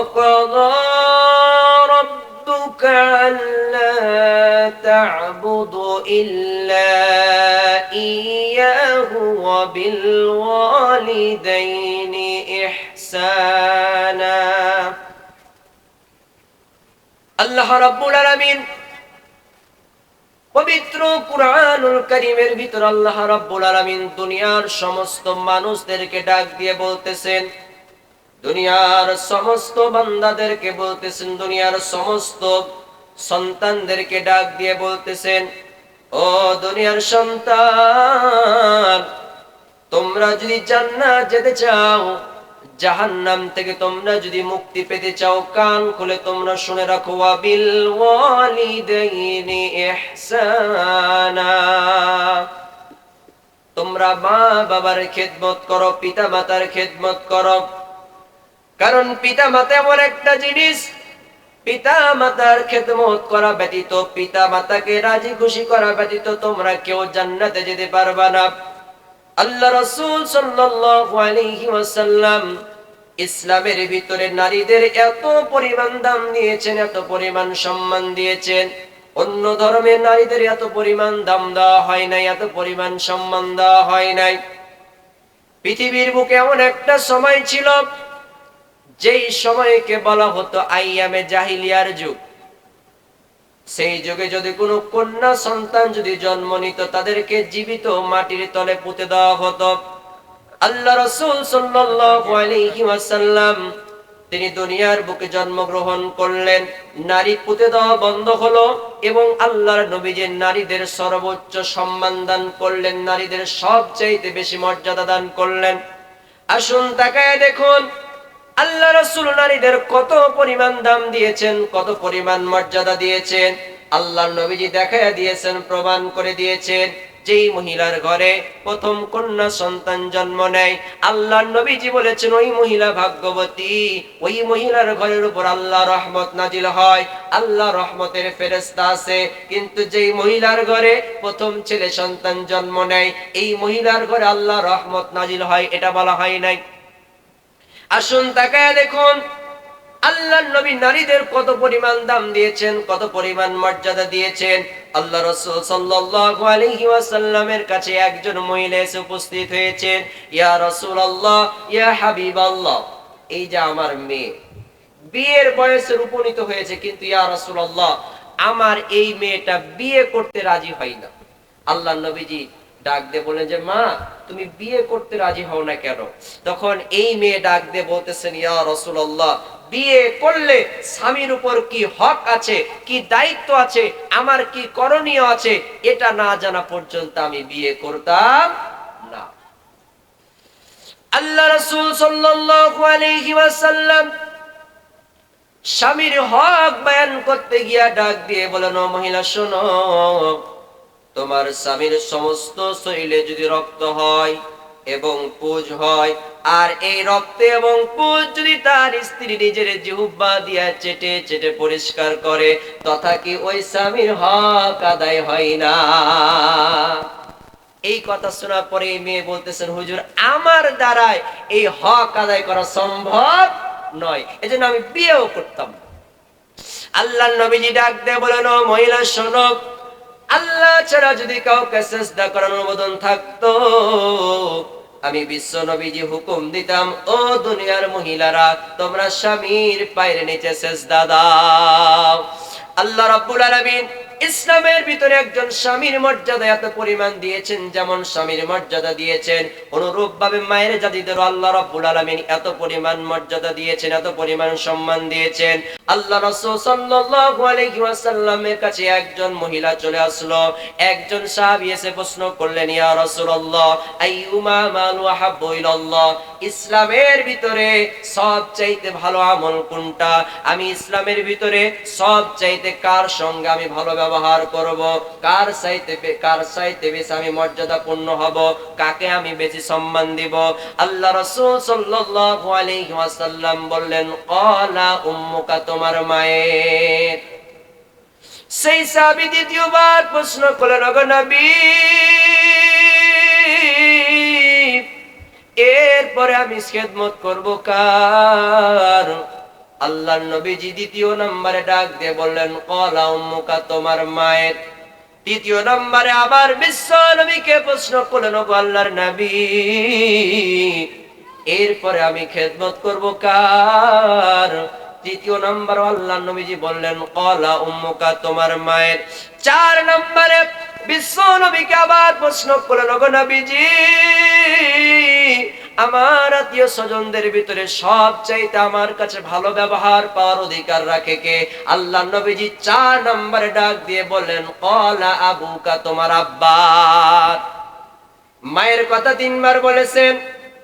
وقضى ربك ألا تعبدوا إلا إياه وبالوالدين إحسانا আল্লাহ রাব্বুল আলামিন পবিত্র কুরআনুল কারীমের ভিতর আল্লাহ রাব্বুল আলামিন দুনিয়ার সমস্ত মানুষদেরকে ডাক দিয়ে বলতেছেন দুনিয়ার সমস্ত বান্দাদেরকে বলতেছেন, দুনিয়ার সমস্ত সন্তানদেরকে ডাক দিয়ে বলতেছেন, ও দুনিয়ার সন্তান, তোমরা যদি জান্নাত যেতে চাও, জাহান্নাম থেকে তোমরা যদি মুক্তি পেতে চাও, কান খুলে তোমরা শুনে রাখো, ওয়াবিল ওয়ালিদাইনি ইহসানা। তোমরা মা বাবার খেদমত করো পিতা মাতার খেদমত করো কারণ পিতা মাতা এমন একটা জিনিস পিতা মাতার খেদমত করা ব্যতীত পিতা মাতাকে রাজি খুশি করা ব্যতীত তোমরা কেউ জান্নাতে যেতে পারবা না। আল্লাহ রসুল ওয়াসাল্লাম ইসলামের ভিতরে নারীদের এত পরিমাণ দাম দিয়েছেন, এত পরিমাণ সম্মান দিয়েছেন। অন্য ধর্মের নারীদের এত পরিমাণ দাম দেওয়া হয় নাই, এত পরিমাণ সম্মান দেওয়া হয় নাই। পৃথিবীর বুকে এমন একটা সময় ছিল যেই সময়কে বলা হতো আইয়ামে জাহিলিয়ার যুগ। সেই যুগে যদি কোনো কন্যা সন্তান যদি জন্ম নিত, তাদেরকে জীবিত মাটির তলে পুঁতে দেওয়া হতো। আল্লাহ রসুল সাল্লাম তিনি দুনিয়ার বুকে জন্মগ্রহণ করলেন। নারী পুঁতে দেওয়া বন্ধ হলো এবং আল্লাহর নবীজের নারীদের সর্বোচ্চ সম্মান দান করলেন, নারীদের সবচাইতে বেশি মর্যাদা দান করলেন। আসুন তাকায় দেখুন আল্লাহ রসুল নারীদের কত পরিমাণ দাম দিয়েছেন, কত পরিমাণ মর্যাদা দিয়েছেন আল্লাহ নবীজি দেখাইয়া দিয়েছেন, প্রমাণ করে দিয়েছেন, যেই মহিলার ঘরে প্রথম কন্যা সন্তান জন্ম নেয় আল্লাহ নবীজি বলেছেন, ওই মহিলা ভাগ্যবতী, ওই মহিলার ঘরের উপর আল্লাহ রহমত নাজিল হয় আল্লাহ রহমতের ফেরেস্তা আছে, কিন্তু যেই মহিলার ঘরে প্রথম ছেলে সন্তান জন্ম নেয়, এই মহিলার ঘরে আল্লাহ রহমত নাজিল হয়, এটা বলা হয় নাই। আসুন তাকায় দেখুন। আল্লাহ নবী নারীদের কত পরিমাণ দাম দিয়েছেন, কত পরিমাণ মর্যাদা দিয়েছেন। আল্লাহ রসুল সাল্লাল্লাহু আলাইহি ওয়াসাল্লামের কাছে একজন মহিলা এসে উপস্থিত হয়েছেন, ইয়া রাসূলুল্লাহ, ইয়া হাবিবাল্লাহ, এই যে আমার মেয়ে। বিয়ের বয়সে উপনীত হয়েছে, কিন্তু ইয়া রাসূলুল্লাহ, আমার এই মেয়েটা বিয়ে করতে রাজি হয় না। আল্লাহ নবীজি ডাক দিয়ে বলেন যে, মা, তুমি বিয়ে করতে রাজি হও না কেন? তখন এই মেয়ে ডাক দিয়ে বলতেছেন, ইয়া রসুল্লাহ বিয়ে করলে স্বামীর উপর কি হক আছে? কি দায়িত্ব আছে? আমার কি করণীয় আছে? এটা না জানা পর্যন্ত আমি বিয়ে করতাম না। আল্লাহ রসুল ওয়াসাল্লাম স্বামীর হক বয়ান করতে গিয়া ডাক দিয়ে বলেন মহিলা, শোনো তোমার স্বামীর সমস্ত শরীরে যদি রক্ত হয় এবং পুজ হয়, আর এই রক্ত এবং পুজ যদি তার স্ত্রী নিজের জিহুব্বা দিয়া চেটে চেটে পরিষ্কার করে, তথা কি ওই স্বামীর হক আদায় হয় না? এই কথা শোনার পরে মেয়ে বলতেছেন, হুজুর, আমার দ্বারাই এই হক আদায় করা সম্ভব নয়। এজন্য আমি বিয়েও করতাম আল্লাহ নবীজি ডাক দিয়ে বলেন মহিলা শোনক আল্লাহ ছাড়া যদি কাউকে চেষ্টা করার অনুমোদন থাকতো, আমি বিশ্ব নবীজি হুকুম দিতাম, ও দুনিয়ার মহিলারা, তোমরা স্বামীর পায়ের নিচে শেষ দাদা আল্লাহ রাব্বুল আলামিন ইসলামের ভিতরে একজন স্বামীর মর্যাদা এত পরিমাণ দিয়েছেন, যেমন স্বামীর মর্যাদা দিয়েছেন অনুরূপ ভাবে মায়ের জাতিদের আল্লাহ রাব্বুল আলামিন এত পরিমাণ মর্যাদা দিয়েছেন, এত পরিমাণ সম্মান দিয়েছেন। আল্লাহ রাসূল সাল্লাল্লাহু আলাইহি ওয়াসাল্লামের কাছে একজন মহিলা চলে আসলো। একজন সাহাবী এসে প্রশ্ন করলেন, ইয়া রাসূলুল্লাহ ইসলামের ভিতরে সব চাইতে ভালো আমল কোনটা? আমি ইসলামের ভিতরে সব চাইতে কার সঙ্গে আমি ভালো ব্যবহার করব। কার চাইতে কার চাইতে বেশি আমি মর্যাদাপূর্ণ হব? কাকে আমি বেশি সম্মান দিব? আল্লাহ রাসূল সাল্লাল্লাহু আলাইহি ওয়াসাল্লাম বললেন ক্বালা উম্মুকা তোমার মায়ের। সেই সাহাবী দ্বিতীয়বার প্রশ্ন করলেন, ওগো নবী, এরপরে আমি খেদমত করব কার? আল্লাহর নবীজি দ্বিতীয় নম্বরে ডাক দিয়ে বললেন, কলা উম্মুকা, তোমার মায়ের। তৃতীয় নম্বরে আবার বিশ্ব নবীকে প্রশ্ন করলেন আল্লাহর নবী, এরপরে আমি খেদমত করব কার? তৃতীয় নম্বর আল্লাহ নবীজি বললেন, কলা উম্মুকা, তোমার মায়ের। চার নম্বরে বিশ্ব নবীকে আবার প্রশ্ন করলেন নবীজি আমার আত্মীয় স্বজনদের ভিতরে সব চাইতে আমার কাছে ভালো ব্যবহার পাওয়ার অধিকার রাখে কে? আল্লাহ নবীজি চার নম্বরে ডাক দিয়ে বললেন, কলা আবুকা, তোমার আব্বা। মায়ের কথা তিনবার বলেছেন,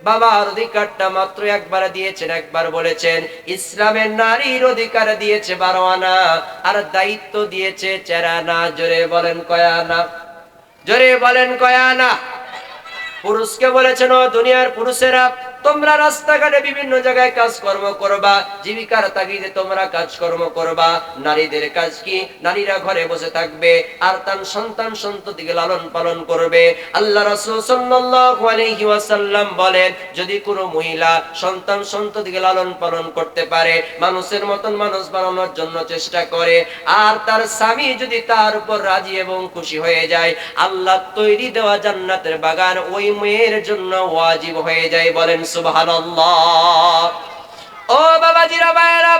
বাবার অধিকারটা মাত্র একবার দিয়েছেন, একবার বলেছেন। ইসলামের নারীর অধিকার দিয়েছে বারোয়ানা আর দায়িত্ব দিয়েছে চেরানা জোরে বলেন কয়ানা জোরে বলেন কয়ানা পুরুষকে বলেছেন ও দুনিয়ার পুরুষেরা তোমরা রাস্তাঘাটে বিভিন্ন জায়গায় কাজকর্ম করবা, জীবিকার তাগিদে তোমরা কাজকর্ম করবা। নারীদের কাজ কি? নারীরা ঘরে বসে থাকবে, আর তার সন্তান সন্ততিকে লালন পালন করবে। আল্লাহ রাসূল সাল্লাল্লাহু আলাইহি ওয়াসাল্লাম বলেন, যদি কোনো মহিলা সন্তান সন্ততিকে লালন পালন করতে পারে, মানুষের মতন মানুষ বানানোর জন্য চেষ্টা করে, আর তার স্বামী যদি তার উপর রাজি এবং খুশি হয়ে যায়, আল্লাহ তৈরি দেওয়া জান্নাতের বাগান ওই মেয়ের জন্য ওয়াজিব হয়ে যায় বলেন সুবহানাল্লাহ। ও বাবাজিরা ভাইরা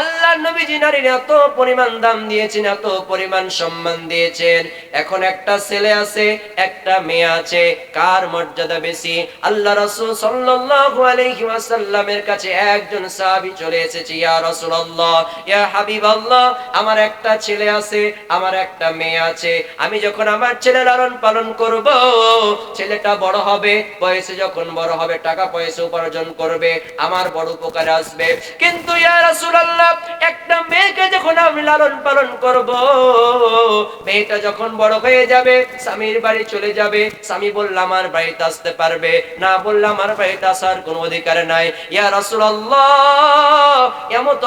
আল্লাহ নবীজি নারীর এত পরিমাণ দাম দিয়েছেন, এত পরিমাণ সম্মান দিয়েছেন। এখন একটা ছেলে আছে, একটা মেয়ে আছে, কার মর্যাদা বেশি? আল্লাহ রাসূল সাল্লাল্লাহু আলাইহি ওয়াসাল্লামের কাছে একজন সাহাবী চলে এসেছে, ইয়া রাসূলুল্লাহ, ইয়া হাবিবাল্লাহ, আমার একটা ছেলে আছে, আমার একটা মেয়ে আছে। আমি যখন আমার ছেলে লালন পালন করব, ছেলেটা বড় হবে, বয়সে যখন বড় হবে, টাকা পয়সা উপার্জন করবে, আমার বড় উপকারে আসবে। কিন্তু ইয়া রাসূলুল্লাহ একটা মেয়েকে যখন আমি লালন পালন করব, মেয়েটা যখন বড় হয়ে যাবে, স্বামীর বাড়ি চলে যাবে, স্বামী আমার বাড়িতে আসতে পারবে। না আমার বাড়িতে আসার কোনো অধিকার নাই। ইয়া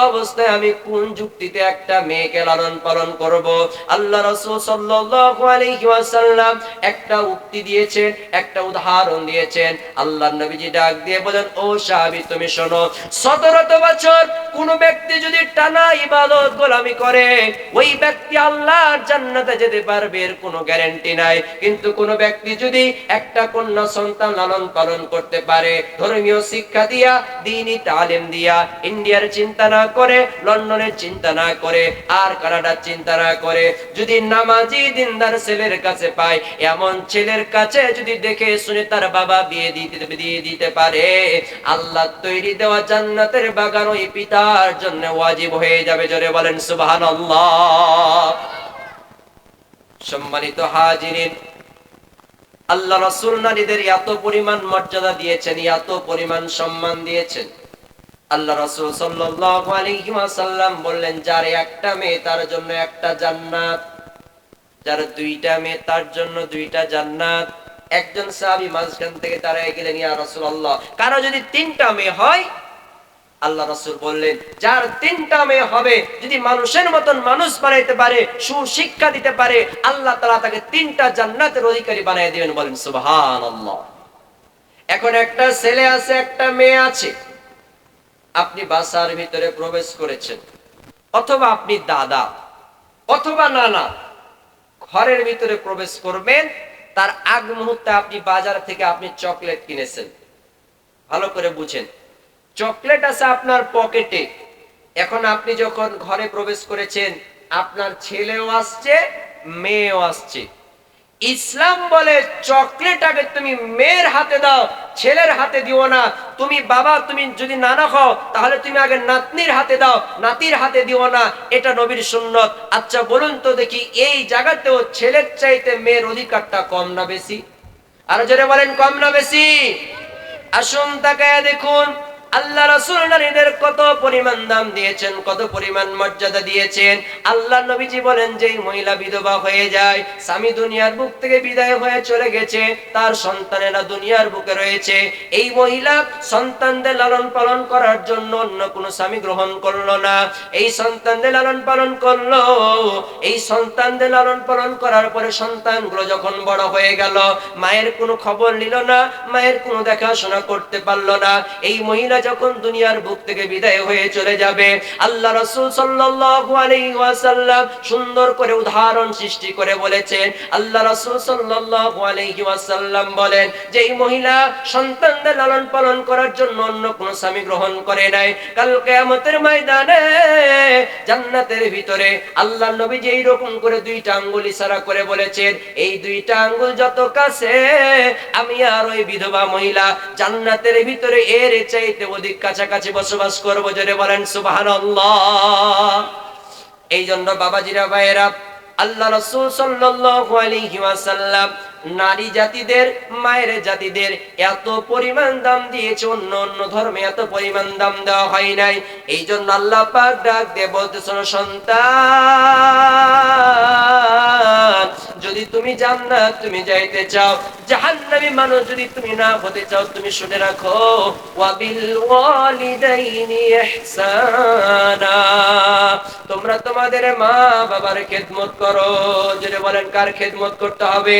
অবস্থায় আমি কোন যুক্তিতে একটা মেয়েকে লালন পালন করব? আল্লাহ রাসূল একটা উক্তি দিয়েছেন, একটা উদাহরণ দিয়েছেন। আল্লাহর নবীজি ডাক দিয়ে বলেন, ও সাহাবী, তুমি শোনো 17 বছর কোন ব্যক্তি যদি টানা ইবাদত গোলামি করে, ওই ব্যক্তি আল্লাহর জান্নাতে যেতে পারবে এর কোনো গ্যারান্টি নাই। কিন্তু কোন ব্যক্তি যদি একটা কন্যা সন্তান লালন পালন করতে পারে, ধর্মীয় শিক্ষা দিয়া, দিনই তালিম দিয়া, ইন্ডিয়ার চিন্তা না করে, লন্ডনের চিন্তা না করে, আর কানাডার চিন্তা না করে, যদি নামাজি দিনদার ছেলের কাছে পায়, এমন ছেলের কাছে যদি দেখে শুনে তার বাবা বিয়ে দিতে দিয়ে দিতে পারে, আল্লাহ তৈরি দেওয়া জান্নাতের বাগান ওই পিতার জন্য ওয়াজিব হয়ে যাবে জোরে বলেন, সুবহানাল্লাহ। সম্মানিত হাজিরিন, আল্লাহ রাসূল নারীদের এত পরিমাণ মর্যাদা দিয়েছেন, এত পরিমাণ সম্মান দিয়েছেন। আল্লাহ রাসূল ওয়াসাল্লাম বললেন, যার একটা মেয়ে তার জন্য একটা জান্নাত, যার দুইটা মেয়ে তার জন্য দুইটা জান্নাত। একজন সাহাবী মাঝখান থেকে দাঁড়ায় গেলেন, ইয়া রাসূলুল্লাহ, কারও যদি তিনটা মেয়ে হয় আল্লাহ রাসূল বললেন, যার তিনটা মেয়ে হবে, যদি মানুষের মতন মানুষ বানাইতে পারে, সুশিক্ষা দিতে পারে, আল্লাহ তালা তাকে তিনটা জান্নাতের অধিকারী বানিয়ে দিবেন বলেন, সুবহানাল্লাহ। এখন একটা ছেলে আছে, একটা মেয়ে আছে। আপনি বাসার ভিতরে প্রবেশ করেছেন, অথবা আপনি দাদা, অথবা নানা, ঘরের ভিতরে প্রবেশ করবেন, তার আগ মুহূর্তে আপনি বাজার থেকে আপনি চকলেট কিনেছেন। ভালো করে বুঝেন চকলেট আছে আপনার পকেটে। এখন আপনি যখন ঘরে প্রবেশ করেছেন, আপনার ছেলেও আসছে, মেয়েও আসছে। ইসলাম বলে, চকলেট আগে তুমি মেয়ের হাতে দাও, ছেলের হাতে দিও না। তুমি বাবা, তুমি যদি নানা খাও তাহলে তুমি আগে নাতনির হাতে দাও, নাতির হাতে দিও না। এটা নবীর সুন্নত। আচ্ছা বলুন তো দেখি, এই জায়গাতেও ছেলের চাইতে মেয়ের অধিকারটা কম না বেশি? আর জোরে বলেন, কম না বেশি? আসুন তাকায় দেখুন। আল্লাহ রাসূল নারীদের কত পরিমাণ দাম দিয়েছেন, কত পরিমাণ মর্যাদা দিয়েছেন। আল্লাহ নবীজি বলেন যে মহিলা বিধবা হয়ে যায়, স্বামী দুনিয়ার বুক থেকে বিদায় হয়ে চলে গেছে, তার সন্তানেরা দুনিয়ার বুকে রয়েছে। এই মহিলা সন্তানদের লালন পালন করার জন্য অন্য কোনো স্বামী গ্রহণ করল না। এই সন্তানদের লালন পালন করল, এই সন্তানদের লালন পালন করার পরে সন্তানগুলো যখন বড় হয়ে গেল, মায়ের কোনো খবর নিল না, মায়ের কোনো দেখাশোনা করতে পারল না। এই মহিলা যখন দুনিয়ার বুক থেকে বিদায় হয়ে চলে যাবে, আল্লাহ রাসূল ওয়াসাল্লাম সুন্দর করে উদাহরণ সৃষ্টি করে বলেছেন। আল্লাহ রাসূল ওয়াসাল্লাম বলেন যে এই মহিলা সন্তানদের লালন পালন করার জন্য অন্য কোন স্বামী গ্রহণ করে নাই, কাল কিয়ামতের ময়দানে জান্নাতের ভিতরে আল্লাহ নবী যে রকম করে দুইটা আঙ্গুল ইশারা করে বলেছেন, এই দুইটা আঙ্গুল যত কাছে, আমি আর ওই বিধবা মহিলা জান্নাতের ভিতরে এর চাইতে অধিক কাছাকাছি বসবাস করব, জোরে বলেন, সুবহানাল্লাহ। এই জন্য বাবাজিরা, ভাইয়েরা, আল্লাহ রসুল সাল্লাল্লাহু আলাইহি নারী জাতিদের, মায়ের জাতিদের এত পরিমাণ দাম দিয়েছে, অন্য অন্য ধর্মে এত পরিমাণ দাম দেওয়া হয় নাই। এই জন্য আল্লাহ পাক ডাক বলতে সন্তান যদি তুমি জান্নাত তুমি যাইতে চাও, জাহান্নামী মানুষ যদি তুমি না হতে চাও, তুমি শুনে রাখো, ওয়াবিল ওয়ালিদাইনি ইহসানা। তোমরা তোমাদের মা বাবার খেদমত করো। যদি বলেন, কার খেদমত করতে হবে?